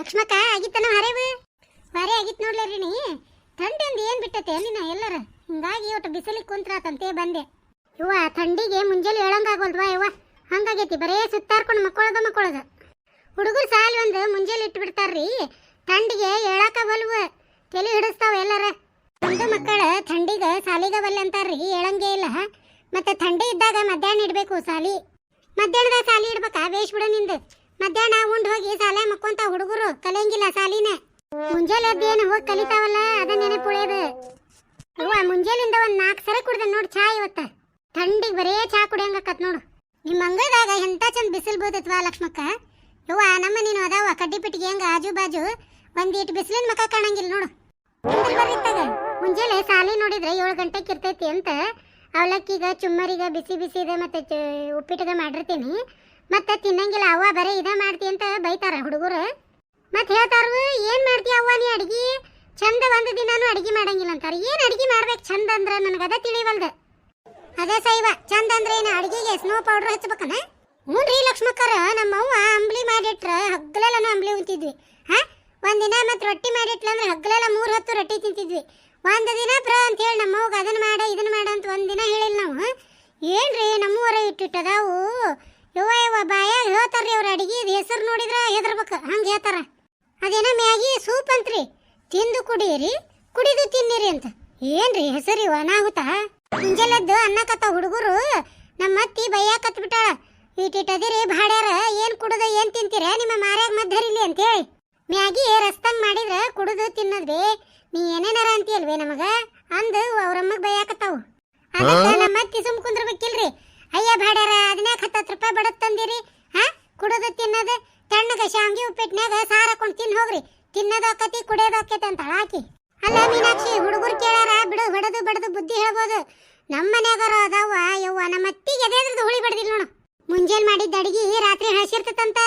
ಲಕ್ಷ್ಮಕ್ಕ, ಆಗಿತ್ತನ ಹರೇವು? ಬಾರಿ ಆಗಿತ್ತು ನೋಡ್ಲರಿ ನೀ. ಥಂಡಿ ಅಂದ್ ಏನು ಬಿಟ್ಟತೆ ನಿನ್ನ ಎಲ್ಲರ? ಹಿಂಗಾಗಿ ಒಟ್ಟು ಬಿಸಿಲಿಗೆ ಕುಂತ್ರಾತಂತೆ ಬಂದೆ. ಇವ ಥಂಡಿಗೆ ಮುಂಜಾನೆ ಹೇಳಂಗಾಗೋಲ್ವಾ ಇವ ಹಂಗಾಗೈತಿ, ಬರೇ ಸುತ್ತಾರ್ಕೊಂಡು ಮಕ್ಕಳದ ಮಕ್ಕಳದ. ಹುಡುಗರು ಸಾಲಿ ಒಂದು ಮುಂಜಾನೆ ಇಟ್ಟು ಬಿಡ್ತಾರ್ರಿ ಥಂಡಿಗೆ ಹೇಳಾಕ ಬಲ್ವ ತಲೆ ಹಿಡಿಸ್ತಾವ ಎಲ್ಲರ. ಒಂದು ಮಕ್ಕಳ ಥಂಡಿಗ ಸಾಲಿಗ ಬಲ್ಲೆ ಅಂತಾರ್ರಿ ಹೇಳಂಗೆ ಇಲ್ಲ. ಮತ್ತೆ ಥಂಡಿ ಇದ್ದಾಗ ಮಧ್ಯಾಹ್ನ ಇಡಬೇಕು ಸಾಲಿ. ಮಧ್ಯಾಹ್ನದಾಗ ಸಾಲಿ ಇಡ್ಬೇಕಾ? ಬೇಷ್ ಬಿಡು ನಿಂದು. ಮಧ್ಯಾಹ್ನ ಉಂಡ್ ಹೋಗಿ ಸಾಲೆ ಮಕ್ಕೊಂತ ಹುಡುಗರು ಕಲಿಯಂಗಿಲ್ಲ ಸಾಲಿನ ಮುಂಜಾನೆ ಏನು ಹೋಗಿ ಕಲಿತಾವಲ್ಲ, ಅದ ನೆನಪುಳಿಯೋದು. ಅವ್ವ ಮುಂಜಾನಿಂದ ಒಂದ್ ನಾಲ್ಕು ಸರ ಕುಡ್ದೆ ನೋಡು ಚಾ ಇವತ್ತ. ಥಂಡಿಗೆ ಬರೇ ಚಾ ಕುಡಿಯಂಗಕ್ಕತ್ ನೋಡು. ನಿಮ್ಮ ಅಂಗದಾಗ ಎಂತ ಚಂದ ಬಿಸಿಲು ಬೀಳ್ತೈತ್ವಾ ಲಕ್ಷ್ಮಕ್ಕ? ಯವ್ವ, ನಮ್ಮ ನೀನು ಅದಾವ, ಕಡ್ಡಿ ಪಿಟ್ಟಿಗೆ ಹೆಂಗ ಆಜು ಬಾಜು, ಒಂದೀಟ್ ಬಿಸಿಲಿನ ಮಕ ಕಾಣಂಗಿಲ್ಲ ನೋಡು. ಮುಂಜಾನೆ ಸಾಲಿ ನೋಡಿದ್ರೆ ಏಳು ಗಂಟೆಗೆ ಇರ್ತೈತಿ ಅಂತ. ಅವಲಕ್ಕಿಗ, ಚುಮ್ಮರಿಗ, ಬಿಸಿ ಬಿಸಿದ ಮತ್ತೆ ಉಪ್ಪಿಟ್ಟಿಗೆ ಉಪ್ಪಿಟ್ಟಿಗ ಮಾಡಿರ್ತೀನಿ. ಮತ್ತೆ ತಿನ್ನಂಗಿಲ್ಲ, ಅವ್ವ ಬರೀ ಇದ ಮಾಡ್ತಿ ಅಂತ ಬೈತಾರ ಹುಡುಗರು. ಮತ್ತೆ ಹೇಳ್ತಾರು, ಏನು ಮಾಡ್ತಿ ಅವ್ವ ನೀ ಅಡ್ಗಿ? ಚಂದ ಒಂದು ದಿನಾನು ಅಡ್ಗಿ ಮಾಡಂಗಿಲ್ಲ ಅಂತಾರೆ. ಏನು ಅಡ್ಗಿ ಮಾಡ್ಬೇಕು ಚಂದ ಅಂದ್ರೆ ನನಗೆ ಅದ ತಿಳಿವಲ್ದ. ಅದೇ ಸೈವ ಚಂದ ಅಂದ್ರೆ ಏನು ಅಡ್ಗಿಗೆ ಸ್ನೋ ಪೌಡರ್ ಹಚ್ಬೇಕನ? ಹ್ಞೂನ್ರಿ ಲಕ್ಷ್ಮಕ್ಕರ, ನಮ್ಮ ಅವ್ವ ಅಂಬ್ಲಿ ಮಾಡಿಟ್ರ ಹಗ್ಗಲೆಲ್ಲ ಅಂಬ್ಲಿ ಉಂತಿದ್ವಿ ಹಾ? ಒಂದಿನ ಮತ್ತೆ ರೊಟ್ಟಿ ಮಾಡಿಟ್ಲ ಅಂದ್ರೆ ಹಗ್ಲೆಲ್ಲ ಮೂರು ಹೊತ್ತು ರೊಟ್ಟಿ ತಿಂತಿದ್ವಿ. ಒಂದು ದಿನ ಪ್ರ ಅಂತ ಹೇಳಿ ನಮ್ಮ ಅವ್ಗ ಅದನ್ನ ಮಾಡ ಇದನ್ನ ಮಾಡ ಅಂತ ಒಂದಿನ ಹೇಳಿಲ್ಲ ನಾವು. ಏನ್ರಿ, ನಮ್ಮೂರ ಇಟ್ಟಿಟ್ಟದಾವು? ಯವ್ವ ಯವ್ವ ಬಾಯಾಗ ಹೇಳ್ತಾರ್ರಿ ಅವ್ರ ಅಡಿಗೆ ಹೆಸರು ನೋಡಿದ್ರ ಹೆದರ್ಬೇಕು. ಹಂಗೆ ಹೇಳ್ತಾರ. ಅದೇನ ಮ್ಯಾಗಿ ಸೂಪ್ ಅಂತ್ರಿ. ತಿಂದು ಕುಡೀರಿ ಕುಡಿದು ತಿನ್ನಿರಿ ಅಂತ. ಏನ್ರಿ ಹೆಸರಿ ಅನಾಹುತ? ಮುಂಜಾನೆದ್ದು ಅನ್ನಕತ್ತ ಹುಡುಗರು ನಮ್ಮ ಅತ್ತಿ ಬೈಯಾಕತ್ ಬಿಟ್ಟಾಳ ಇಟ್ಟಿಟ್ಟದಿರಿ ಭಾಡ್ಯಾರ ಏನು ಕುಡಿದು ಏನು ತಿಂತೀರ? ನಿಮ್ಮ ಮಾರ್ಯಾಗ ಮದ್ದರಿಲಿ ಅಂತೇಳಿ. ಮ್ಯಾಗಿ ರಸ್ತಂಗ್ ಮಾಡಿದ್ರ ಕುಡುದು ತಿನ್ನೋದ್ ಬೇ ನೀ ಏನೇನಾರ ಅಂತೀಯಲ್ವೇ ನಮಗ? ಅಂದು ಅವ್ರಮ್ಮಗ್ ಬೈಯಾಕತ್ತಾವು ಅದಕ್ಕ ನಮ್ಮ ಅತ್ತಿ ಸುಮ್ ಕುಂದ್ರಬೇಕಿಲ್ರಿ. ಅಯ್ಯ ಭಾಡ್ಯಾರ ಹದಿನಾಲ್ಕು ಹತ್ತತ್ತು ರೂಪಾಯಿ ಬಡತ್ ತಂದಿರಿ ಹಾ ಕುಡುದು ತಿನ್ನೋದು ತಣ್ಣಗ ಶಾಂಗಿ ಉಪ್ಪಿಟ್ನ್ಯಾಗ ಸಾರ ಹಾಕೊಂಡು ತಿನ್ ಹೋಗ್ರಿ ತಿನ್ನೋದು ಆಕತಿ ಕುಡಿಯೋದು ಆಕತಿ ಅಂತ ಹಾಕಿ. ಅಲ್ಲ ಮೀನಾಕ್ಷಿ ಹುಡುಗರು ಕೇಳಾರ ಬಿಡು ಹೊಡೆದು ಬಡದು ಬುದ್ಧಿ ಹೇಳ್ಬೋದು. ನಮ್ಮ ಮನ್ಯಾಗಾರ ಅದಾವ ಯವ್ವ ನಮ್ಮ ಅತ್ತಿಗೆ ಎದೇದ್ರದ್ದು ಹುಳಿ ಬಡ್ದಿಲ್ಲ ನೋಡು. ಮುಂಜಾನೆ ಮಾಡಿದ್ದ ಅಡಿಗೆ ರಾತ್ರಿ ಹಸಿರ್ತತಂತ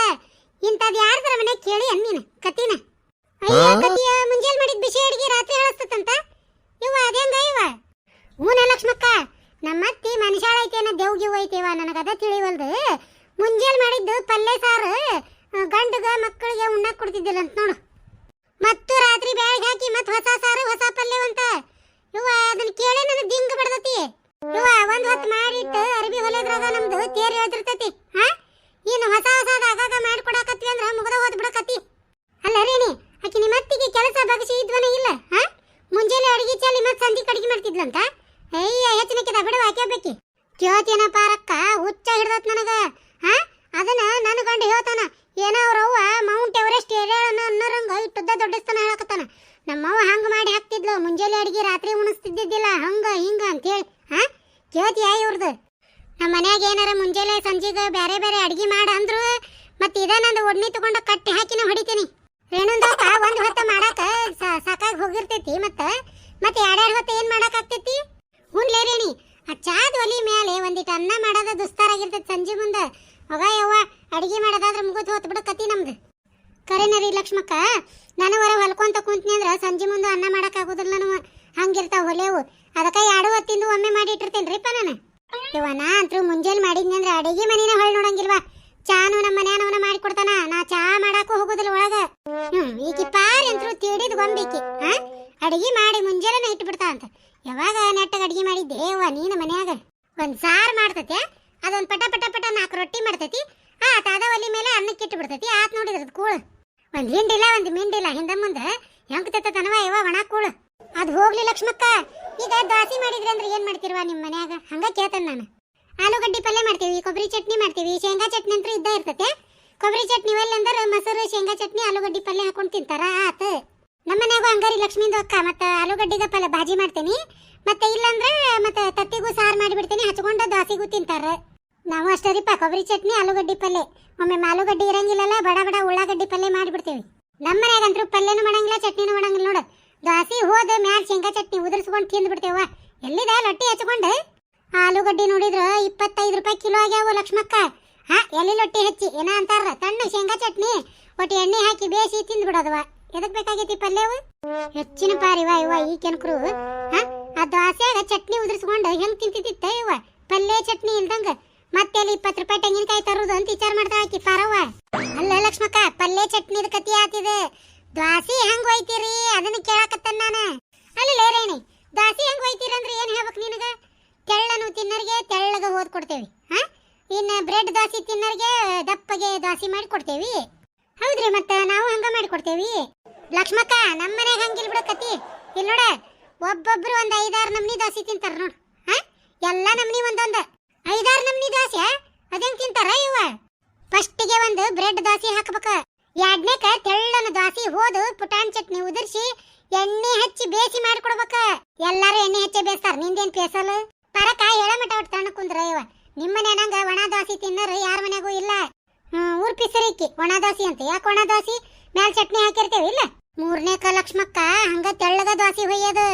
ಇಂಥದ್ ಯಾರ್ದಾರ ಮನೆ ಕೇಳಿ ಅನ್ನೀನ ಕತ್ತಿನ ಅಯ್ಯ ಕತಿಯ ಮುಂಜಾನೆ ಮಾಡಿದ ಬಿಸಿ ಅಡಿಗೆ ರಾತ್ರಿ ಹಳಸ್ತತಂತ ಇವ ಅದೇಂಗ ಇವ ಹೂನ ಲಕ್ಷ್ಮಕ್ಕ ನಮ್ಮ ಅತ್ತಿ ಮನುಷ್ಯಾಳ ಐತೇನ ದೇವ್ಗಿವ್ ಐತೇವ ನನಗದ ತಿಳಿವಲ್ದು. ಮುಂಜಾನೆ ಮಾಡಿದ್ದು ಪಲ್ಯ ಸಾರು ಗಂಡಗ ಮಕ್ಕಳಿಗೆ ಉಣ್ಣಕ್ಕೆ ಕೊಡ್ತಿದ್ದಿಲ್ಲ ಅಂತ ನೋಡು. ಮತ್ತು ರಾತ್ರಿ ಬ್ಯಾಗ್ ಹಾಕಿ ಮತ್ತೆ ಹೊಸ ಸಾರು, ಹೊಸ ಪಲ್ಯವಂತ ಇವ ಅದನ್ನ ಕೇಳಿ ನನಗೆ ದಿಂಗ್ ಬಡದತಿ. ಇವ ಒಂದ್ ಹೊತ್ತು ಮಾಡಿಟ್ಟು ಅರಬಿ ಹೊಲೆದ್ರಾಗ ನಮ್ದು ತೇರಿ ಹೇಳ್ತಿರ್ತತಿ ಹಾ? ಏನು ಹೊಸ ಹೊಸದ ಆಗಾಗ ಮಾಡ್ಕೊಡಕತ್ತಿ ಅಂದ್ರ ಮುಗದ ಹೋದ್ ಬಿಡಕತ್ತಿ ಅಲ್ಲ ರೇಣಿ ಆಕಿ ನಿಮ್ಮ ಅತ್ತಿಗೆ ಕೆಲಸ ಬಗಸಿ ಇದ್ವನ ಇಲ್ಲ, ಹಾ? ಮುಂಜಾನೆ ಅಡಿಗೆ ಚಾಲಿ ಮತ್ತೆ ಸಂಜೆ ಕಡಿಗೆ ಮಾಡ್ತಿದ್ಲಂತ? ಅಯ್ಯ, ಹೆಚ್ಚಿನಕ್ಕಿದ ಬಿಡುವ ಹಾಕ್ಯಬೇಕಿ ಕೇಳ್ತೇನ ಪಾರಕ್ಕ ಹುಚ್ಚ ಹಿಡ್ದತ್ ನನಗ ಹಾ ಅದನ್ನ ನನ್ನ ಗಂಡ ಹೇಳ್ತಾನ ಏನೋ ಅವ್ರವ್ವ ಮೌಂಟ್ ಎವರೆಸ್ಟ್ ಏರ್ಯಾಳನ್ನ ಅನ್ನೋರಂಗ ಇಟ್ಟುದ್ದ ದೊಡ್ಡಸ್ತನ ಹೇಳಕತ್ತಾನ ನಮ್ಮವ್ವ ಹಂಗ ಮಾಡಿ ಹಾಕ್ತಿದ್ಲು ಮುಂಜಾನೆ ಅಡಿಗೆ ರಾತ್ರಿ ಉಣಿಸ್ತಿದ್ದಿದ್ದಿಲ್ಲ ಹಂಗ ಹಿಂಗ ಅಂತೇಳಿ ಹಾ ಕೇಳ್ತೀಯ ಇವ್ರದ್ದು ನಮ್ಮ ಮನ್ಯಾಗ ಏನಾರ ಮುಂಜಾನೆ ಸಂಜೆಗೆ ಬೇರೆ ಬೇರೆ ಅಡಿಗೆ ಮಾಡ ಅಂದ್ರು, ಮತ್ತೆ ಇದ ನಂದು ಒಡ್ನಿ ತಗೊಂಡ ಕಟ್ಟಿ ಹಾಕಿನ ಹೊಡಿತೀನಿ. ರೇಣುಂದಾಕ ಒಂದ್ ಹೊತ್ತ ಮಾಡಾಕ ಸಾಕಾಗಿ ಹೋಗಿರ್ತೈತಿ ಮತ್ತ, ಮತ್ತೆ ಎರಡೆರಡು ಹೊತ್ತ ಏನು ಆಗ್ತೈತಿ? ಹುನ್ಲೇ ರೇಣಿ, ಆ ಚಾದ ಒಲಿ ಮೇಲೆ ಒಂದಿಟ್ಟು ಅನ್ನ ಮಾಡೋದ ದುಸ್ತಾರಾಗಿರ್ತೈತಿ ಸಂಜೆ ಮುಂದ. ಹೋಗ ಯವ್ವ, ಅಡಿಗೆ ಮಾಡೋದಾದ್ರ ಮುಗಿದು ಹೋತ್ ಬಿಡು ಕತಿ ನಮ್ದು. ಕರೆನರಿ ಲಕ್ಷ್ಮಕ್ಕ ನಾನು ಹೊರ ಹೊಲ್ಕೊಂತ ಕುಂತ್ನಿ ಅಂದ್ರ ಸಂಜೆ ಮುಂದೆ ಅನ್ನ ಮಾಡಕ್ ಆಗುದಿಲ್ಲ ನಾನು ಹಂಗಿರ್ತಾವ ಹೊಲೆವು ಅದಕ್ಕ ಎರಡು ಹೊತ್ತಿಂದು ಒಮ್ಮೆ ಮಾಡಿ ಇಟ್ಟಿರ್ತೇನ್ರಿಪ್ಪ ನಾನು. ಇವ ನಾ ಅಂತೂ ಮುಂಜಾನೆ ಮಾಡಿದ್ನಿ ಅಂದ್ರೆ ಅಡಿಗೆ ಮನಿನ ಹೊಳ್ ನೋಡಂಗಿಲ್ವಾ? ಚಾನು ನಮ್ಮ ಮಾಡಿ ಕೊಡ್ತಾನ. ನಾ ಚಾ ಮಾಡಾಕು ಹೋಗುದಿಲ್ಲ ಒಳಗ. ಹ್ಮ್, ಈಕಿ ಪಾರಿ ಅಂತೂ ತಿಳಿದ್ ಗೊಂಬಿಕಿ ಹಾ ಅಡಿಗೆ ಮಾಡಿ ಮುಂಜಾನೆ ಇಟ್ಟು ಬಿಡ್ತಾ ಅಂತ. ಯಾವಾಗ ನೆಟ್ಟಗ ಅಡಿಗೆ ಮಾಡಿದ್ದೆ ಅವ್ವ ನೀನು ಮನ್ಯಾಗ. ಒಂದ್ ಸಾರ್ ಮಾಡ್ತತೆ, ಅದೊಂದ್ ಪಟ ಪಟ ಪಟ ನಾಲ್ಕು ರೊಟ್ಟಿ ಮಾಡ್ತೈತಿ, ಆ ತಾದ ಒಲಿ ಮೇಲೆ ಅನ್ನಕ್ಕೆ ಇಟ್ಟು ಬಿಡ್ತೈತಿ ಆತ್ ನೋಡಿದ್ರದ್ ಕೂಳು. ಒಂದ್ ಹಿಂಡಿಲ್ಲ, ಒಂದ್ ಮಿಂಡಿಲ್ಲ, ಹಿಂದ ಮುಂದೆ ಹೆಂಗ್ ತನವ ಯವ ಒಣ ಕೂಳು. ಅದ್ ಹೋಗ್ಲಿ ಲಕ್ಷ್ಮಕ್ಕ. ಈಗ ದಾಸಿ ಮಾಡಿದ್ರೆ ಅಂದ್ರೆ ಏನ್ ಮಾಡ್ತಿರುವ ನಿಮ್ ಮನ್ಯಾಗ? ಹಂಗ ಕೇಳ್ತೇನೆ ನಾನು. ಆಲೂಗಡ್ಡಿ ಪಲ್ಯ ಮಾಡ್ತೀವಿ ಕೊಬ್ಬರಿ ಚಟ್ನಿ ಮಾಡ್ತೀವಿ, ಶೇಂಗಾ ಚಟ್ನಿ ಅಂತ ಇದ್ದ ಇರ್ತತೆ. ಕೊಬ್ಬರಿ ಚಟ್ನಿ ಒಲ್ಲ ಅಂದ್ರೆ ಮೊಸರು, ಶೇಂಗಾ ಚಟ್ನಿ, ಆಲೂಗಡ್ಡಿ ಪಲ್ಯ ಹಾಕೊಂಡು ತಿಂತಾರ? ಆತ. ನಮ್ಮ ಮನ್ಯಾಗೂ ಹಂಗಾರಿ ಲಕ್ಷ್ಮೀಂದು ಅಕ್ಕ, ಮತ್ತೆ ಆಲೂಗಡ್ಡಿಗ ಪಲ್ಯ ಭಾಜಿ ಮಾಡ್ತೀನಿ. ಮತ್ತೆ ಇಲ್ಲಂದ್ರೆ ಮತ್ತೆ ತತ್ತಿಗೂ ಸಾರು ಮಾಡಿಬಿಡ್ತೀನಿ, ಹಚ್ಕೊಂಡು ದೋಸೆಗೂ ತಿಂತಾರ. ನಾವು ಅಷ್ಟೇ ಕೊಬ್ಬರಿ ಚಟ್ನಿ, ಆಲೂಗಡ್ಡಿ ಪಲ್ಯ. ಒಮ್ಮೆ ಆಲೂಗಡ್ಡಿ ಇರಂಗಿಲ್ಲಲ್ಲ, ಬಡ ಬಡ ಉಳ್ಳಾಗಡ್ಡಿ ಪಲ್ಯ ಮಾಡಿಬಿಡ್ತೀವಿ. ನಮ್ಮ ಮನ್ಯಾಗಂತ್ರು ಪಲ್ಯನೂ ಮಾಡಂಗಿಲ್ಲ, ಚಟ್ನಿನೂ ಮಾಡಂಗಿಲ್ಲ ನೋಡು. ದಾಸಿ ಹೋದ ಮ್ಯಾಲ ಶೇಂಗಾ ಚಟ್ನಿ ಉದುರಿಸ್ಕೊಂಡು ತಿಂದು ಬಿಡ್ತೇವ ಎಲ್ಲಿದ ಲಟ್ಟಿ ಹಚ್ಕೊಂಡು? ಆಲೂಗಡ್ಡಿ ನೋಡಿದ್ರ ಇಪ್ಪತ್ತೈದು ರೂಪಾಯಿ ಕಿಲೋ ಆಗ್ಯಾವ ಲಕ್ಷ್ಮಕ್ಕ. ಹಾ, ಎಲ್ಲಿ ಲೊಟ್ಟಿ ಹಚ್ಚಿ? ಏನ ಅಂತಾರ? ತಣ್ಣ ಶೇಂಗಾ ಚಟ್ನಿ. ಒಟ್ಟು ಎಣ್ಣೆ ಹಾಕಿ ಬೇಯಿಸಿ ತಿಂದು ಬಿಡೋದವ. ಎದಕ್ ಬೇಕಾಗೈತಿ ಪಲ್ಯವು? ಹೆಚ್ಚಿನ ಪಾರಿವ ಇವ ಈ ಕೆನಕರು. ಹಾ, ಆ ದೋಸೆಯಾಗ ಚಟ್ನಿ ಉದುರಿಸ್ಕೊಂಡು ಹೆಂಗ್ ತಿಂತಿತ್ತ ಇವ ಪಲ್ಯ ಚಟ್ನಿ ಇಲ್ದಂಗ. ಮತ್ತೆ ಅಲ್ಲಿ ಇಪ್ಪತ್ತು ರೂಪಾಯಿ ತೆಂಗಿನಕಾಯಿ ತರೋದು ಅಂತ ವಿಚಾರ ಮಾಡ್ತಾ ಹಾಕಿ ಪಾರವ್ವ. ಅಲ್ಲ ಲಕ್ಷ್ಮಕ್ಕ, ಪಲ್ಯ ಚಟ್ನಿದ ಕತಿ ಆತಿದೆ. ದ್ವಾಸಿ ಹೆಂಗ್ ಒಯ್ತೀರಿ ಅದನ್ನ ಕೇಳಕತ್ತನ್ ನಾನು. ಅಲ್ಲಿ ರೇಣಿ, ದ್ವಾಸಿ ಹೆಂಗ್ ಒಯ್ತೀರಿ ಅಂದ್ರೆ ಏನ್ ಹೇಳ್ಬೇಕು ನಿನಗ? ತೆಳ್ಳನು ತಿನ್ನರಿಗೆ ತೆಳ್ಳಗ ಹೋದ್ ಕೊಡ್ತೇವಿ, ಹಾ? ಇನ್ನ ಬ್ರೆಡ್ ದಾಸಿ ತಿನ್ನರಿಗೆ ದಪ್ಪಗೆ ದಾಸಿ ಮಾಡಿ ಕೊಡ್ತೇವಿ. ಹೌದ್ರಿ ಮತ್ತ, ನಾವು ಹಂಗ ಮಾಡಿ ಕೊಡ್ತೇವಿ. ಲಕ್ಷ್ಮಕ್ಕ ನಮ್ಮ ಮನೆಗೆ ಹಂಗಿಲ್ ಬಿಡ ಕತಿ. ಇಲ್ಲಿ ನೋಡ, ಒಬ್ಬೊಬ್ರು ಒಂದ್ ಐದಾರು ನಮ್ನಿ ದಾಸಿ ತಿಂತಾರ ನೋಡ್, ಹಾ? ಎಲ್ಲ ನಮ್ನಿ ಒಂದೊಂದ. ಐದಾರು ನಮ್ನಿ ದಾಸಿ ಅದೇಂಗ್ ತಿಂತಾರ ಇವ ಫಸ್ಟಿಗೆ ಒಂದು ಬ್ರೆಡ್ ದಾಸಿ ಹಾಕ್ಬೇಕ. ಎರಡನೇಕ ತೆಳ್ಳನ ದ್ವಾಸಿ ಹೋದು, ಪುಟಾಣಿ ಚಟ್ನಿ ಉದುರ್ಸಿ, ಎಣ್ಣೆ ಹಚ್ಚಿ ಬೇಸಿ ಮಾಡ್ಕೊಡ್ಬೇಕ. ಎಲ್ಲಾರು ಎಣ್ಣೆ ಹಚ್ಚಿ ಬೇಸ್ತಾರ, ನಿಂದೇನ್ ಪೇಸಲ್? ಪರಕ ಹೇಳ ಮಟ ಒಟ್ಟು ತಣ್ಣ ಕುಂದ್ರ ಇವ. ನಿಮ್ಮ ನಂಗ ಒಣ ದೋಸಿ ತಿನ್ನರು ಯಾರ ಮನೆಗೂ ಇಲ್ಲ. ಊರ್ ಪಿಸರಿಕ್ಕಿ, ಒಣ ದೋಸಿ ಅಂತ. ಯಾಕೆ ಒಣ ದೋಸಿ ಮ್ಯಾಲ್ ಚಟ್ನಿ ಹಾಕಿರ್ತೇವೆ, ಇಲ್ಲ? ಮೂರನೇಕ ಲಕ್ಷ್ಮಕ್ಕ, ಹಂಗ ತೆಳ್ಳಗ ದೋಸಿ ಹೊಯ್ಯದು.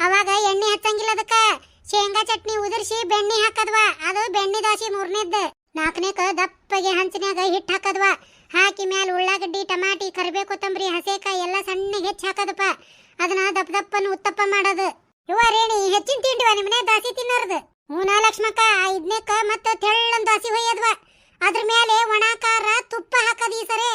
ಅವಾಗ ಎಣ್ಣೆ ಹಚ್ಚಂಗಿಲ್ಲ ಅದಕ್ಕ. ಶೇಂಗಾ ಚಟ್ನಿ ಉದುರ್ಸಿ ಬೆಣ್ಣೆ ಹಾಕದ್ವಾ. ಅದು ಬೆಣ್ಣೆ ದೋಸಿ ಮೂರನೇದ್ದು. ನಾಲ್ಕನೇಕ ದಪ್ಪಗೆ ಹಂಚಿನ್ಯಾಗ ಹಿಟ್ಟು ಹಾಕದ್ವ. ಹಾಕಿ ಮ್ಯಾಲೆ ಉಳ್ಳಾಗಡ್ಡಿ, ಟಮಾಟಿ ಕರಿಬೇವು ಕೊತ್ತಂಬರಿ ಹಸೆಕಾಯಿ ಎಲ್ಲ ಸಣ್ಣ ಹೆಚ್ಚು ಹಾಕದಪ್ಪ. ಅದನ್ನ ದಪ್ಪ ದಪ್ಪನ ಉತ್ತಪ್ಪ ಮಾಡೋದು. ಇವ ರೇಣಿ, ಹೆಚ್ಚಿನ ತಿಂಡಿವ ನಿಮ್ಮನೆ ದಾಸಿ ತಿನ್ನೋರ್ದು. ಮೂನಾ ಲಕ್ಷ್ಮಕ್ಕ ಐದನೇಕ ಮತ್ತೆ ತೆಳ್ಳನ್ ದಾಸಿ ಹೊಯ್ಯದ್ವ ಅದ್ರ ಮೇಲೆ ಒಣ ತುಪ್ಪ ಹಾಕದ ಈ ಸರಿ.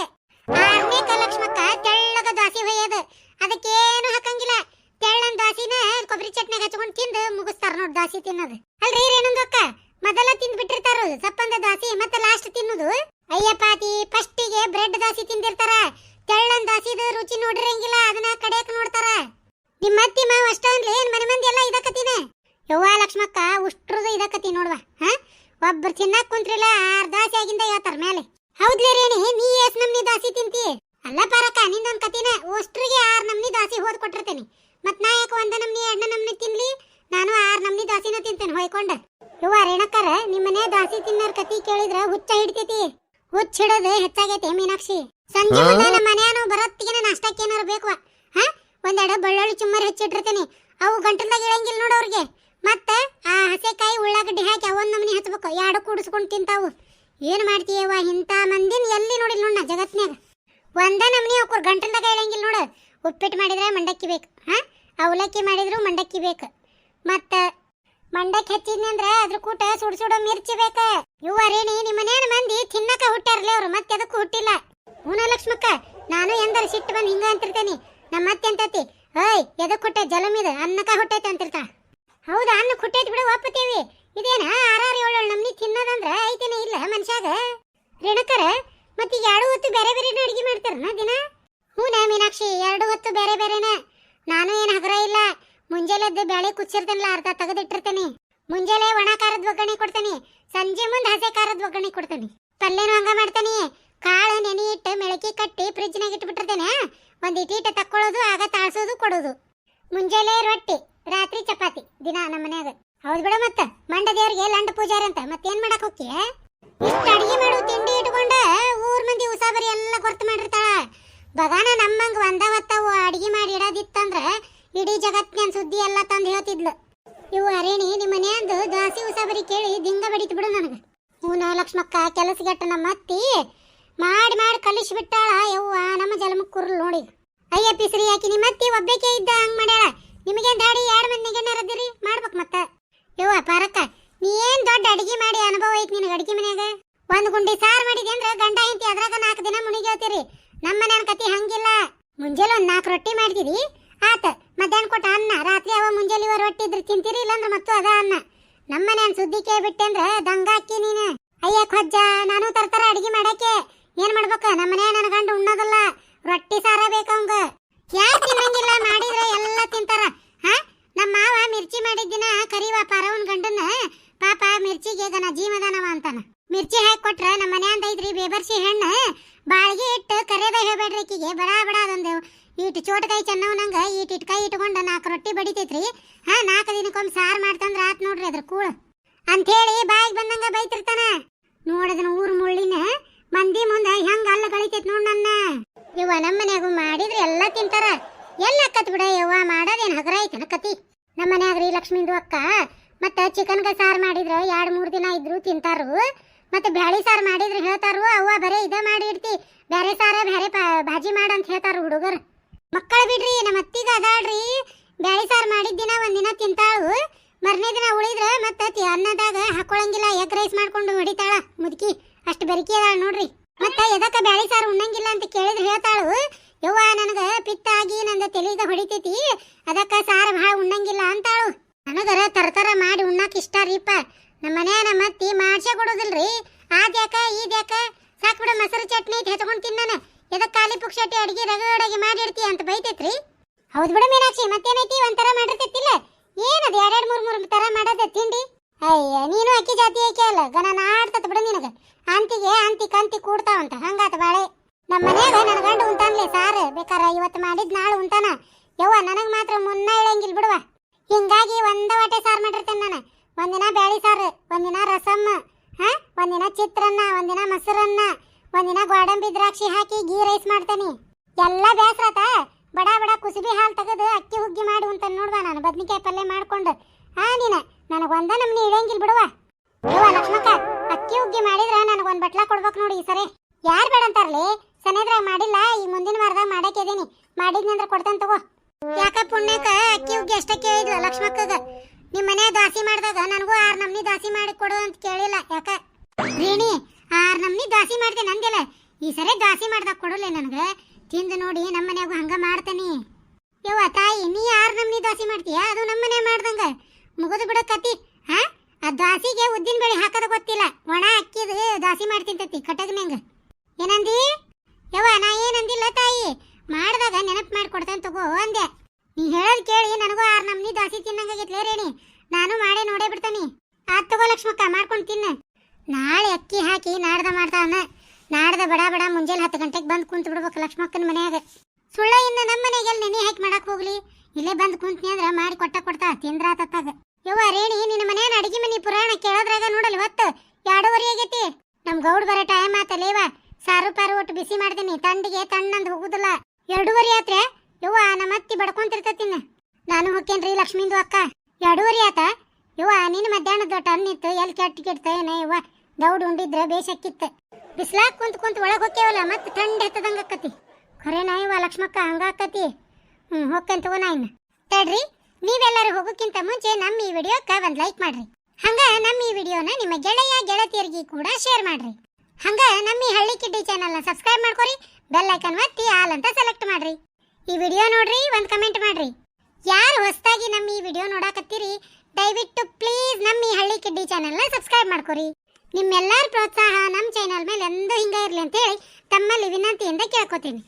ಆರನೇಕ ಲಕ್ಷ್ಮಕ್ಕ ತೆಳ್ಳಗ ದಾಸಿ ಹೊಯ್ಯದು. ಅದಕ್ಕೇನು ಹಾಕಂಗಿಲ್ಲ. ತೆಳ್ಳನ್ ದಾಸಿನ ಕೊಬ್ಬರಿ ಚಟ್ನಿಗೆ ಹಚ್ಕೊಂಡು ತಿಂದು ಮುಗಿಸ್ತಾರ ನೋಡ್ ದಾಸಿ ತಿನ್ನೋದು. ಅಲ್ರಿ ರೇಣುಂಗಕ್ಕ ಮೊದಲ ತಿಂದು ಬಿಟ್ಟಿರ್ತಾರ ಸಪ್ಪಂದ ದಾಸಿ, ಮತ್ತೆ ಲಾಸ್ಟ್ ತಿನ್ನುದು. ದಾಸಿ ತಿಂದಿರ್ತಾರ. ತೆಳ್ಳಂದ ಹಸಿದ ರುಚಿ ನೋಡಿರಂಗಿಲ್ಲ, ಅದನ್ನ ಕಡೆಯಕ್ ನೋಡ್ತಾರ. ನಿಮ್ಮ ಅತ್ತಿ ಮಾವ ಅಷ್ಟೊಂದ್ಲಿ ಏನ್ ಮನೆ ಮಂದಿ ಎಲ್ಲ ಇದಕ್ಕತಿನ ಯವ್ವ ಲಕ್ಷ್ಮಕ್ಕ, ಉಷ್ಟ್ರದು ಇದಕ್ಕತಿ ನೋಡ್ವಾ, ಹಾ? ಒಬ್ರು ತಿನ್ನಕ್ ಕುಂತ್ರಿಲ್ಲ, ಆರ್ ದಾಸಿ ಆಗಿಂದ ಹೇಳ್ತಾರ ಮೇಲೆ ಹೌದ್ಲಿ ರೇಣಿ, ನೀ ಎಸ್ ನಮ್ನಿ ದಾಸಿ ತಿಂತಿ? ಅಲ್ಲ ಪಾರಕ್ಕ ನಿಂದೊಂದ್ ಕತಿನ, ಉಷ್ಟ್ರಿಗೆ ಆರ್ ನಮ್ನಿ ದಾಸಿ ಹೋದ್ ಕೊಟ್ಟಿರ್ತೇನೆ. ಮತ್ ನಾ ಯಾಕೆ ಒಂದ ನಮ್ನಿ ಎಣ್ಣ ನಮ್ನಿ ತಿನ್ಲಿ? ನಾನು ಆರ್ ನಮ್ನಿ ದಾಸಿನ ತಿಂತೇನೆ ಹೊಯ್ಕೊಂಡ. ಯವ್ವ ರೇಣಕ್ಕರ, ನಿಮ್ಮನೆ ದಾಸಿ ತಿನ್ನೋರ್ ಕತಿ ಕೇಳಿದ್ರ ಹುಚ್ಚ ಹಿಡ್ತೈತಿ? ಹುಚ್ಚ ಹಿಡೋದು ಹೆಚ್ಚಾಗೈತಿ ಮೀನಾಕ್ಷಿ. ಸಂಜೆ ಮುಂದೆ ನಮ್ಮ ಮನ್ಯಾನು ಬರತ್ತಿಗೆ ನಾಷ್ಟಕ್ಕೆ ಏನಾರು ಬೇಕು ಹಾ? ಒಂದೆರಡು ಬೆಳ್ಳುಳ್ಳಿ ಚುಮ್ಮರಿ ಹಚ್ಚಿಟ್ಟಿರ್ತೀನಿ ಅವು ಗಂಟಲ್ದಾಗ ಇಳಂಗಿಲ್ಲ ನೋಡು ಅವ್ರಿಗೆ. ಮತ್ತೆ ಆ ಹಸೆಕಾಯಿ ಉಳ್ಳಾಗಡ್ಡಿ ಹಾಕಿ ಅವನ್ ನಮ್ನಿ ಹಚ್ಬೇಕು. ಎರಡು ಕೂಡಿಸ್ಕೊಂಡು ತಿಂತಾವು. ಏನ್ ಮಾಡ್ತೀಯವ್ವ ಇಂಥ ಮಂದಿನ ಎಲ್ಲಿ ನೋಡಿಲ್ಲ ನೋಡ ಜಗತ್ನ್ಯಾಗ? ಒಂದ ನಮ್ನಿ ಅವ್ರ ಗಂಟಲ್ದಾಗ ಇಳಂಗಿಲ್ಲ ನೋಡು. ಉಪ್ಪಿಟ್ಟು ಮಾಡಿದ್ರೆ ಮಂಡಕ್ಕಿ ಬೇಕು. ಹಾ? ಅವಲಕ್ಕಿ ಮಾಡಿದ್ರು ಮಂಡಕ್ಕಿ ಬೇಕು. ಮತ್ತೆ ಮಂಡಕ್ಕಿ ಹಚ್ಚಿದ್ನಿ ಅಂದ್ರೆ ಅದ್ರ ಕೂಟ ಸುಡ್ ಸುಡೋ ಮಿರ್ಚಿ ಬೇಕು. ಇವ್ವ ರೇಣಿ ನಿಮ್ಮ ಮಂದಿ ತಿನ್ನಕ ಹುಟ್ಟಾರ್ಲಿ ಅವ್ರು. ಮತ್ತೆ ಅದಕ್ಕೂ ಹುಟ್ಟಿಲ್ಲ. ಹೂನ ಲಕ್ಷ್ಮಕ್ಕ, ನಾನು ಎಂದರ ಸಿಟ್ಟು ಬಂದು ಹಿಂಗ ಅಂತಿರ್ತೇನಿ. ನಮ್ಮ ಅತ್ತೆ ಅಂತತಿ ಏಯ್ ಎದಕ್ಕೆ ಹುಟ್ಟೆ? ಜಲಮಿದ ಅನ್ನಕ ಹೊಟ್ಟೈತೆ ಅಂತಿರ್ತಾ. ಹೌದಾ, ಅನ್ನ ಹುಟ್ಟೈತಿ ಬಿಡು, ಒಪ್ಪತ್ತೇವಿ. ಇದೇನ? ಆರಾರು ಏಳು ನಮ್ನಿ ತಿನ್ನೋದಂದ್ರ ಐತೇನೆ, ಇಲ್ಲ ಮನುಷ್ಯಾಗ? ರೇಣಕರ ಮತ್ತೆ ಎರಡು ಹೊತ್ತು ಬೇರೆ ಬೇರೆನ ಅಡಿಗೆ ಮಾಡ್ತಾರನ ದಿನ? ಹೂನ ಮೀನಾಕ್ಷಿ, ಎರಡು ಹೊತ್ತು ಬೇರೆ ಬೇರೆನ. ನಾನು ಏನು ಹಗರ ಇಲ್ಲ. ಮುಂಜಾನೆದ್ದು ಬೇಳೆ ಕುಚ್ಚಿರ್ತೇನಲ್ಲ, ಅರ್ಧ ತೆಗೆದಿಟ್ಟಿರ್ತೇನೆ. ಮುಂಜಾನೆ ಒಣ ಖಾರದ ಒಗ್ಗರಣೆ ಕೊಡ್ತೇನೆ. ಸಂಜೆ ಮುಂದೆ ಹಸೆ ಖಾರದ ಒಗ್ಗರಣೆ ಕೊಡ್ತೇನೆ. ಪಲ್ಯನೂ ಹಂಗ ಮಾಡ್ತೇನೆ. ಕಾಳು ನೆನೆ ಇಟ್ಟು ಮೆಳಕಿ ಕಟ್ಟಿ ಫ್ರಿಜ್ನಾಗ ಇಟ್ಬಿಟ್ಟಿರ್ತೇನೆ. ಒಂದು ಇಟೀಟ ತಕ್ಕೊಳ್ಳೋದು, ಆಗ ತಾಳ್ಸೋದು, ಕೊಡೋದು. ಮುಂಜಾನೆ ರೊಟ್ಟಿ, ರಾತ್ರಿ ಚಪಾತಿ, ದಿನ ನಮ್ಮ ಹೌದ್ ಬಿಡ ಮತ್ತ ಮಂಡ ದೇವ್ರಿಗೆ ಲಂಡ ಪೂಜಾರಿ ಅಂತ. ಮತ್ತೇನ್ ಮಾಡಕ್ ಹೋಗಿ ಇಷ್ಟ ಅಡಿಗೆ ಮಾಡು, ತಿಂಡಿ ಇಟ್ಕೊಂಡ ಊರ್ ಮಂದಿ ಉಸಾಬರಿ ಎಲ್ಲ ಗೊತ್ತು ಮಾಡಿರ್ತಾಳ. ಬಗಾನ ನಮ್ಮಂಗ ಒಂದ ಹೊತ್ತ ಅಡಿಗೆ ಮಾಡಿ ಇಡೋದಿತ್ತಂದ್ರ ಇಡೀ ಜಗತ್ತಿನ ಸುದ್ದಿ ಎಲ್ಲ ತಂದು ಹೇಳ್ತಿದ್ಲು. ಇವು ಅರೇಣಿ ನಿಮ್ಮ ಮನೆಯಂದು ದಾಸಿ ಉಸಾಬರಿ ಕೇಳಿ ದಿಂಗ ಬಡಿತು ಬಿಡು ನನಗ. ಹೂನ ಲಕ್ಷ್ಮಕ್ಕ, ಕೆಲಸಗೆಟ್ಟ ನಮ್ಮ ಅತ್ತಿ ಮಾಡಿ ಮಾಡಿ ಕಲಿಸ್ಬಿಟ್ಟಾಳ. ಯವ್ವ, ನಮ್ಮ ಜಲಮ ಕುರ್ ನೋಡಿ. ಅಯ್ಯ, ಪಿಸ್ರಿ ಯಾಕಿ ನಿಮ್ಮ ಅತ್ತಿ ಒಬ್ಬಕೆ ಇದ್ದ ಹಂಗ್ ಮಾಡ್ಯಾಳ? ನಿಮಗೇನ್ ದಾಡಿ ಎರಡು ಮಂದಿಗೆ ರದ್ದಿರಿ ಮಾಡ್ಬೇಕು ಮತ್ತ. ಯವ್ವ, ಪಾರಕ್ಕ, ನೀ ಏನ್ ದೊಡ್ಡ ಅಡಿಗೆ ಮಾಡಿ ಅನುಭವ ಐತಿ ನಿನಗೆ ಅಡಿಗೆ ಮನ್ಯಾಗ? ಒಂದ್ ಗುಂಡಿ ಸಾರು ಮಾಡಿದೆ ಅಂದ್ರೆ ಗಂಡ ಹೆಂಡತಿ ಅದ್ರಾಗ ನಾಲ್ಕು ದಿನ ಮುಣಿಗೇಳ್ತೀರಿ ನಮ್ಮ ಮನೆಯ ಕತಿ ಹಂಗಿಲ್ಲ. ಮುಂಜಾನೆ ಒಂದ್ ನಾಲ್ಕು ರೊಟ್ಟಿ ಮಾಡ್ತೀರಿ ಆತ, ಮಧ್ಯಾಹ್ನ ಕೊಟ್ಟ ಅನ್ನ, ರಾತ್ರಿ ಅವ ಮುಂಜಾನೆ ಇವ ರೊಟ್ಟಿ ಇದ್ರೆ ತಿಂತೀರಿ ಇಲ್ಲಂದ್ರ ಮತ್ತು ಅದ ಅನ್ನ. ನಮ್ಮ ಮನೆಯ ಸುದ್ದಿ ಕೇಳ್ಬಿಟ್ಟೆ ಅಂದ್ರೆ ದಂಗಾಕಿ ನೀನು. ಅಯ್ಯ ಖಜ್ಜ ನಾನು ತರ್ತಾರ ಅಡಿಗೆ ಮಾಡಕ್ಕೆ. ಏನ್ ಮಾಡ್ಬೇಕ? ನಮ್ಮ ಮನ್ಯಾಗ ನನ್ನ ಗಂಡ ಉಣ್ಣೋದಲ್ಲ. ರೊಟ್ಟಿ ಸಾರ ಬೇಕವಂಗ ಯಾಕೆ ತಿನ್ನಂಗಿಲ್ಲ ಮಾಡಿದ್ರೆ ಎಲ್ಲ ತಿಂತಾರ. ಹಾ? ನಮ್ಮ ಮಾವ ಮಿರ್ಚಿ ಮಾಡಿದ್ದಿನ ಕರಿವ ಪಾರವನ್ ಗಂಡನ ಪಾಪ ಮಿರ್ಚಿಗೆ ಗನ ಜೀವದಾನವ ಅಂತಾನ. ಮಿರ್ಚಿ ಹಾಕಿ ಕೊಟ್ರ ನಮ್ಮ ಮನ್ಯಾಂದ ಐತ್ರಿ ಬೇಬರ್ಸಿ ಹೆಣ್ಣು. ಬಾಳ್ಗಿ ಇಟ್ಟು ಕರೆದ ಹೇಳ್ಬೇಡ್ರಿ ಈಕಿಗೆ. ಬಡ ಬಡ ಅದೊಂದು. ಈಟ್ ಚೋಟಕಾಯಿ ಚೆನ್ನವನಂಗ ಈಟ್ ಇಟ್ಕಾಯಿ ಇಟ್ಕೊಂಡ ನಾಲ್ಕು ರೊಟ್ಟಿ ಬಡಿತೈತ್ರಿ. ಹಾ, ನಾಲ್ಕು ದಿನಕ್ಕೊಮ್ಮೆ ಸಾರು ಮಾಡ್ತಂದ್ರ ಆತ್ ನೋಡ್ರಿ ಅದ್ರ ಕೂಳ. ಅಂಥೇಳಿ ಬಾಯಿಗೆ ಬಂದಂಗ ಬೈತಿರ್ತಾನ. ನೋಡದನ ಊರ್ ಮುಳ್ಳಿನ ಮಂದಿ ಮುಂದೆ ಹೆಂಗ ಅಲ್ಲ ಗಳಿತೈತ್ ನೋಡ್ ನನ್ನ. ಇವ ನಮ್ಮ ಮನ್ಯಾಗು ಮಾಡಿದ್ರೆ ಎಲ್ಲ ತಿಂತಾರ. ಎಲ್ಲ ಅಕ್ಕತ್ ಬಿಡ ಯವ್ವ, ಮಾಡೋದೇನ್ ಹಗರ ಐತನ ಕತಿ. ನಮ್ಮ ಮನ್ಯಾಗ್ರಿ ಲಕ್ಷ್ಮಿಂದು ಅಕ್ಕ, ಮತ್ತ ಚಿಕನ್ಗ ಸಾರು ಮಾಡಿದ್ರ ಎರಡ್ ಮೂರ್ ದಿನ ಇದ್ರು ತಿಂತಾರು. ಮತ್ತೆ ಬ್ಯಾಳಿ ಸಾರು ಮಾಡಿದ್ರೆ ಹೇಳ್ತಾರು, ಅವ್ವ ಬರೇ ಇದ ಮಾಡಿ ಇಡ್ತಿ. ಬೇರೆ ಸಾರ ಬ್ಯಾರೆ ಪಾ- ಭಾಜಿ ಮಾಡ ಅಂತ ಹೇಳ್ತಾರು ಹುಡುಗರು. ಮಕ್ಕಳ ಬಿಡ್ರಿ ನಮ್ಮ ಅತ್ತಿಗ ಅದಾಳ್ರಿ. ಬ್ಯಾಳಿ ಸಾರು ಮಾಡಿದ ದಿನ ಒಂದಿನ ತಿಂತಾಳು. ಮರನೇ ದಿನ ಉಳಿದ್ರ ಮತ್ತೆ ಅನ್ನದಾಗ ಹಾಕೊಳಂಗಿಲ್ಲ, ಎಗ್ ರೈಸ್ ಮಾಡ್ಕೊಂಡು ಹೊಡಿತಾಳ ಮುದುಕಿ. ಅಷ್ಟು ಬೆರಿಕೆ ಅದಾಳ ನೋಡ್ರಿ. ಮತ್ತ ಎದಕ್ಕ ಬ್ಯಾಳಿ ಸಾರು ಉಣ್ಣಂಗಿಲ್ಲ ಅಂತ ಕೇಳಿದ್ರೆ ಹೇಳ್ತಾಳು, ಯವ್ವ ನನಗ ಪಿತ್ತ ಆಗಿ ನಂದ ತೆಲಿಗ ಹೊಡಿತೈತಿ, ಅದಕ್ಕ ಸಾರು ಭಾಳ ಉಣ್ಣಂಗಿಲ್ಲ ಅಂತಾಳು. ನನಗರ ತರತರ ಮಾಡಿ ಉಣ್ಣಾಕ ಇಷ್ಟ ರೀಪ. ನಮ್ಮ ಮನೆ ನಮ್ಮ ಅತ್ತಿ ಮಾಡ್ಸೇ ಕೊಡೋದಿಲ್ರಿ. ಆದ್ಯಾಕ, ಈದ್ಯಾಕ? ಸಾಕ್ ಬಿಡ, ಮೊಸರು ಚಟ್ನಿ ಐತಿ, ಹೆಚ್ಕೊಂಡ್ ತಿನ್ನನ ಎದಕ್ ಖಾಲಿ ಪುಕ್ಷಟಿ ಅಡಿಗೆ ರಗಡಾಗಿ ಮಾಡಿರ್ತಿ ಅಂತ ಬೈತೈತ್ರಿ? ಹೌದ್ ಬಿಡ ಮೀನಾಕ್ಷಿ, ಮತ್ತೇನೈತಿ? ಒಂಥರ ಮಾಡಿರ್ತೈತಿಲ್ಲ. ಏನದು ಎರಡೆರಡು ಮೂರು ಮೂರು ತರ ಮಾಡೋದ ತಿಂಡಿ? ಅಯ್ಯ, ನೀನು ಅಕ್ಕಿ ಜಾತಿ ಏಕೆ ಅಲ್ಲ? ಗಣ ನಾಡ್ತತ್ ಬಿಡ ನಿನಗ. ಅಂತಿಗೆ ಅಂತಿ ಕಂತಿ ಕೂಡ್ತಾವಂತ. ಹಂಗಾತ ಬಾಳೆ. ನಮ್ಮ ಮನ್ಯಾಗ ನನ್ನ ಗಂಡ ಉಂತಾನ್ಲೆ ಸಾರು. ಬೇಕಾರ ಇವತ್ತು ಮಾಡಿದ್ ನಾಳು ಉಂತಾನ ಯವ್ವ, ನನಗೆ ಮಾತ್ರ ಮುನ್ನ ಹೇಳಂಗಿಲ್ ಬಿಡುವ. ಹಿಂಗಾಗಿ ಒಂದ ವಾಟೆ ಸಾರು ಮಾಡಿರ್ತೇನೆ ನಾನು. ಒಂದಿನ ಬ್ಯಾಳಿ ಸಾರು, ಒಂದಿನ ರಸಮ್ಮ ಹಾ? ಒಂದಿನ ಚಿತ್ರನ್ನ, ಒಂದಿನ ಮೊಸರನ್ನ, ಒಂದಿನ ಗೋಡಂಬಿ ದ್ರಾಕ್ಷಿ ಹಾಕಿ ಗೀ ರೈಸ್ ಮಾಡ್ತೇನೆ. ಎಲ್ಲ ಬೇಸರತ ಬಡ ಬಡ ಕುಸುಬಿ ಹಾಲು ತೆಗೆದು ಅಕ್ಕಿ ಹುಗ್ಗಿ ಮಾಡಿ ಅಂತ ನೋಡ್ವಾ ನಾನು. ಬದ್ನಿಕಾಯಿ ಪಲ್ಯ ಮಾಡ್ಕೊಂಡು. ಆ ನೀನ. ನನಗೆ ಒಂದ ನಮ್ನಿ ಇಡಂಗಿಲ್ಲ ಬಿಡುವ. ಯವ್ವ ಲಕ್ಷ್ಮಕ್ಕ, ಅಕ್ಕಿ ಹುಗ್ಗಿ ಮಾಡಿದ್ರ ನನಗೆ ಒಂದ್ ಬಟ್ಲ ಕೊಡ್ಬೇಕು ನೋಡಿ ಈ ಸರಿ. ಯಾರ್ ಬೇಡ ಅಂತಾರ್ಲಿ? ಸನೇದ್ರಾಗ ಮಾಡಿಲ್ಲ, ಈ ಮುಂದಿನ ವಾರದಾಗ ಮಾಡಕ್ಕೆ ಇದೀನಿ. ಮಾಡಿದ್ನಂದ್ರ ಕೊಡ್ತೇನೆ ತಗೋ. ಯಾಕ ಪುಣ್ಯಕ್ಕ ಅಕ್ಕಿ ಹುಗ್ಗಿ ಅಷ್ಟ ಕೇಳಿದ್ಲ ಲಕ್ಷ್ಮಕ್ಕಗ? ನಿಮ್ಮ ಮನೆ ದಾಸಿ ಮಾಡಿದಾಗ ನನಗೂ ಆರ್ ನಮ್ನಿ ದಾಸಿ ಮಾಡಿ ಕೊಡು ಅಂತ ಕೇಳಿಲ್ಲ. ಯಾಕ? ರೇಣಿ, ಆರ್ ನಮ್ನಿ ದಾಸಿ ಮಾಡಿದೆ ನಂದಿಲ್ಲ ಈ ಸರಿ ದಾಸಿ ಮಾಡ್ದಾಗ ಕೊಡಲೇ ನನಗೆ? ತಿಂದು ನೋಡಿ ನಮ್ಮ ಮನ್ಯಾಗ ಹಂಗ ಮಾಡ್ತೇನಿ. ಯವ್ವ ತಾಯಿ, ನೀ ಆರ್ ನಮ್ನಿ ದಾಸಿ ಮಾಡ್ತೀಯ? ಅದು ನಮ್ಮ ಮುಗಿದು ಬಿಡ ಕತಿ ಹಾ ಆ ದಾಸಿಗೆ ಉದ್ದಿನ ಬೇಳೆ ಹಾಕೋದು ಗೊತ್ತಿಲ್ಲ. ಒಣ ಅಕ್ಕಿದು ದಾಸಿ ಮಾಡ್ತಿಂತತಿ ಕಟಗ್ನಂಗ ಏನಂದಿ? ಯವ್ವ, ನಾ ಏನಂದಿಲ್ಲ ತಾಯಿ. ಮಾಡಿದಾಗ ನೆನಪು ಮಾಡ್ಕೊಡ್ತಾನೆ ತಗೋ, ಅಂದೆ. ನೀ ಹೇಳೋದ್ ಕೇಳಿ, ನನಗೂ ಆರ್ ನಮ್ನಿ ದಾಸಿ ತಿನ್ನಂಗಾಗೈತ್ಲೇ ರೇಣಿ. ನಾನು ಮಾಡೇ ನೋಡೇ ಬಿಡ್ತಾನಿ. ಆತ್ ತಗೋ ಲಕ್ಷ್ಮಕ್ಕ, ಮಾಡ್ಕೊಂಡು ತಿನ್ನ ನಾಳೆ ಅಕ್ಕಿ ಹಾಕಿ ನಾಡ್ದ ಮಾಡ್ತಾವನ ನಾಡ್ದ ಬಡ ಬಡ ಮುಂಜಾನೆ ಹತ್ತು ಗಂಟೆಗೆ ಬಂದು ಕುಂತು ಬಿಡ್ಬೇಕು ಲಕ್ಷ್ಮಕ್ಕನ ಮನೆಯಾಗ. ಸುಳ್ಳ ಇನ್ನು ನಮ್ಮ ಮನೆಗೆಲ್ಲ ನೆನೆ ಹಾಕಿ ಮಾಡಕ್ ಹೋಗ್ಲಿ. ಇಲ್ಲೇ ಬಂದು ಕುಂತ್ನಿ ಅಂದ್ರ ಮಾಡಿ ಕೊಟ್ಟ ಕೊಡ್ತಾ, ತಿಂದ್ರ ತತ್ತಾಗ ಯವ್ವ ರೇಣಿ, ನಿನ್ನ ಮನ್ಯಾನ ಅಡಿಗೆ ಮನಿ ಪುರಾಣ ಕೇಳೋದ್ರಾಗ ನೋಡಲ್ ಇವತ್ತು ಎರಡೂವರೆ ಆಗೈತಿ. ನಮ್ ಗೌಡ್ ಬರೋ ಟೈಮ್ ಆತಲೇವ ಸಾರು ಪಾರು ಒಟ್ಟು ಬಿಸಿ ಮಾಡ್ತೀನಿ ತಂಡಿಗೆ ತಣ್ಣಂದ್ ಹೋಗುದಿಲ್ಲ ಎರಡೂವರೆ ಆತ್ರೆ? ಯವ್ವ, ನಮ್ಮ ಅತ್ತಿ ಬಡ್ಕೊಂತಿರ್ತತಿನ ನಾನು ಹೋಕ್ಕೇನ್ರಿ ಲಕ್ಷ್ಮಿಂದು ಅಕ್ಕ. ಎರಡೂವರೆ ಆತ? ಯವ್ವ, ನಿನ್ನ ಮಧ್ಯಾಹ್ನದ ಟನ್ ಇತ್ತು, ಎಲ್ಲಿ ಕೆಟ್ಟ ಕೆಟ್ಟ ಏನ ಯವ್ವ? ದೌಡ್ ಉಂಡಿದ್ರ ಬೇಸಕ್ಕಿತ್ತ ಬಿಸ್ಲಾಕ್ ಕುಂತ್ ಕುಂತ್ ಒಳಗೆ ಹೋಗ್ತೇವಲ್ಲ ಮತ್ತೆ ಥಂಡ್ ಎತ್ತದಂಗ ಅಕ್ಕತಿ ಖರೇನ ಯವ್ವ ಲಕ್ಷ್ಮಕ್ಕ ಹಂಗ ಆಕತಿ. ಹ್ಮ್, ಹೋಗ್ತೇನೆ ತಗೋ ನಾ ಇನ್ನು. ತಡ್ರಿ, ನೀವೆಲ್ಲರೂ ಹೋಗೋಕ್ಕಿಂತ ಮುಂಚೆ ನಮ್ಮ ಈ ವಿಡಿಯೋಕ್ಕ ಒಂದು ಲೈಕ್ ಮಾಡ್ರಿ. ಹಂಗ ನಮ್ಮ ಈ ವಿಡಿಯೋನ ನಿಮ್ಮ ಗೆಳೆಯ, ಗೆಳತಿಯರಿಗೆ ಕೂಡ ಶೇರ್ ಮಾಡ್ರಿ. ಹಂಗ ನಮ್ಮ ಈ ಹಳ್ಳಿ ಕಿಡ್ಡಿ ಚಾನಲ್ನ ಸಬ್ಸ್ಕ್ರೈಬ್ ಮಾಡ್ಕೊರಿ ಬೆಲ್ ಐಕನ್ ಒತ್ತಿ ಆಲ್ ಅಂತ ಸೆಲೆಕ್ಟ್ ಮಾಡ್ರಿ. ಈ ವಿಡಿಯೋ ನೋಡ್ರಿ, ಒಂದು ಕಮೆಂಟ್ ಮಾಡ್ರಿ. ಯಾರು ಹೊಸದಾಗಿ ನಮ್ಮ ಈ ವಿಡಿಯೋ ನೋಡಾಕತ್ತೀರಿ, ದಯವಿಟ್ಟು ಪ್ಲೀಸ್ ನಮ್ಮ ಈ ಹಳ್ಳಿ ಕಿಡ್ಡಿ ಚಾನಲ್ನ ಸಬ್ಸ್ಕ್ರೈಬ್ ಮಾಡ್ಕೊರಿ. ನಿಮ್ಮೆಲ್ಲರ ಪ್ರೋತ್ಸಾಹ ನಮ್ಮ ಚಾನಲ್ ಮೇಲೆ ಎಂದೂ ಹಿಂಗ ಇರಲಿ ಅಂತ ಹೇಳಿ ತಮ್ಮಲ್ಲಿ ವಿನಂತಿಯಿಂದ ಕೇಳ್ಕೊತೀನಿ.